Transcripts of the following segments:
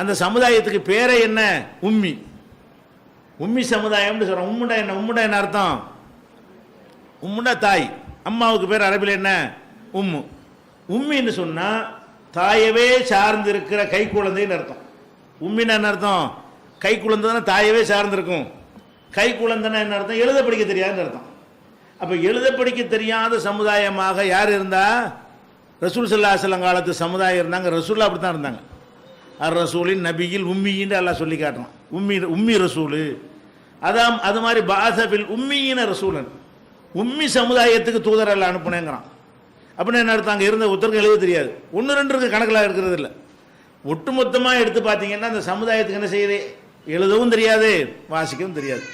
அந்த சமுதாயத்துக்கு பேரே என்ன? உம்மி. உம்மி சமுதாயம்னு சொல்கிறோம் உம்முண்டா என்ன? உம்முண்டா என்ன அர்த்தம்? உம்முண்டா தாய். அம்மாவுக்கு பேர் அரபில் என்ன? உம்மு. உம்மின்னு சொன்னால் தாயவே சார்ந்து இருக்கிற கை குழந்தைன்னு அர்த்தம். உம்மின்னா என்ன அர்த்தம்? கை குழந்தைன்னா தாயவே சார்ந்திருக்கும். கை குழந்தைன்னா என்ன அர்த்தம்? எழுத படிக்க தெரியாதுன்னு அர்த்தம். அப்போ எழுத படிக்க தெரியாத சமுதாயமாக யார் இருந்தா? ரசூல் சல்லாஹலம் காலத்து சமுதாயம் இருந்தாங்க. ரசூல் அப்படி தான் இருந்தாங்க. அர் ரசூலின் நபியில் உம்மின்னு எல்லாம் சொல்லி காட்டுறான். உம்மி உம்மி ரசூலு. அதான் அது மாதிரி பாசபில் உம்மியின ரசூலன். உம்மி சமுதாயத்துக்கு தூதர் எல்லாம் அனுப்புனேங்கிறான். அப்படின்னு என்ன அர்த்தம்? அங்கே இருந்த உத்தருக்கு எழுத தெரியாது. ஒன்று ரெண்டு இருக்கு கணக்கில் இருக்கிறது இல்லை. ஒட்டுமொத்தமாக எடுத்து பார்த்தீங்கன்னா அந்த சமுதாயத்துக்கு என்ன செய்யுது? எழுதவும் தெரியாது வாசிக்கவும் தெரியாது.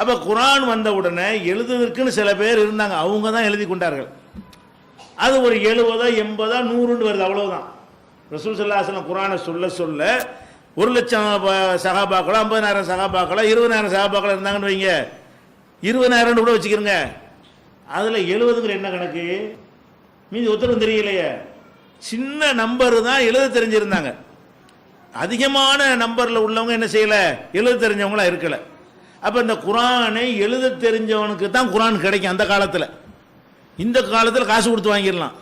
அப்போ குரான் வந்த உடனே எழுதுவதற்குன்னு சில பேர் இருந்தாங்க. அவங்க தான் எழுதி கொண்டார்கள். அது ஒரு எழுபதோ எண்பதோ நூறுன்னு வருது அவ்வளோதான் ரசூல் குரானை சொல்ல சொல்ல ஒரு லட்சம் ப- சகாபாக்களோ ஐம்பதாயிரம் சகாபாக்களோ இருபதாயிரம் சகாபாக்களோ இருந்தாங்கன்னு வைங்க. இருபதாயிரம்னு கூட வச்சுக்கிறோங்க அதில் எழுபதுங்கிற என்ன கணக்கு? மீதி உத்தரவு தெரியலையே. சின்ன நம்பர் தான் எழுத தெரிஞ்சிருந்தாங்க. அதிகமான நம்பரில் உள்ளவங்க என்ன செய்யலை? எழுத தெரிஞ்சவங்களா இருக்கல. அப்போ இந்த குரானை எழுத தெரிஞ்சவனுக்கு தான் குரான் கிடைக்கும் அந்த காலத்தில். இந்த காலத்தில் காசு கொடுத்து வாங்கிடலாம்.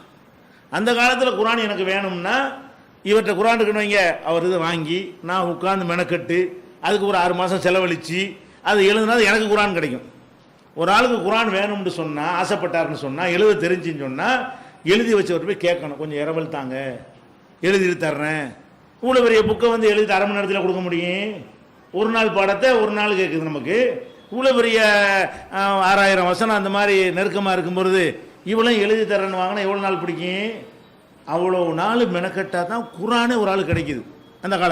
அந்த காலத்தில் குரான் எனக்கு வேணும்னா இவர்கிட்ட குரான் இருக்குன்னு வைங்க. அவர் இதை வாங்கி நான் உட்காந்து மெனக்கட்டு அதுக்கு ஒரு ஆறு மாதம் செலவழித்து அது எழுதுனா அது எனக்கு குரான் கிடைக்கும். ஒரு ஆளுக்கு குரான் வேணும்னு சொன்னால் ஆசைப்பட்டாருன்னு சொன்னால் எழுத தெரிஞ்சுன்னு சொன்னால் எழுதி வச்சவர் போய் கேட்கணும். கொஞ்சம் இரவல் தாங்க. எழுதி தர்றேன். இவ்வளோ பெரிய புக்கை வந்து எழுதி அரை மணி நேரத்தில் கொடுக்க முடியும்? ஒரு நாள் பாடத்தை ஒரு நாள் கேட்குது நமக்கு. இவ்வளோ பெரிய ஆறாயிரம் வசனம் அந்த மாதிரி நெருக்கமாக இருக்கும் பொழுது இவ்வளோ எழுதி தரேன்னு வாங்கினா எவ்வளோ நாள் பிடிக்கும்? அவ்வளோ நாள் மெனக்கட்டா தான் குரானே ஒரு ஆள் கிடைக்குது. அந்த காலத்தில்.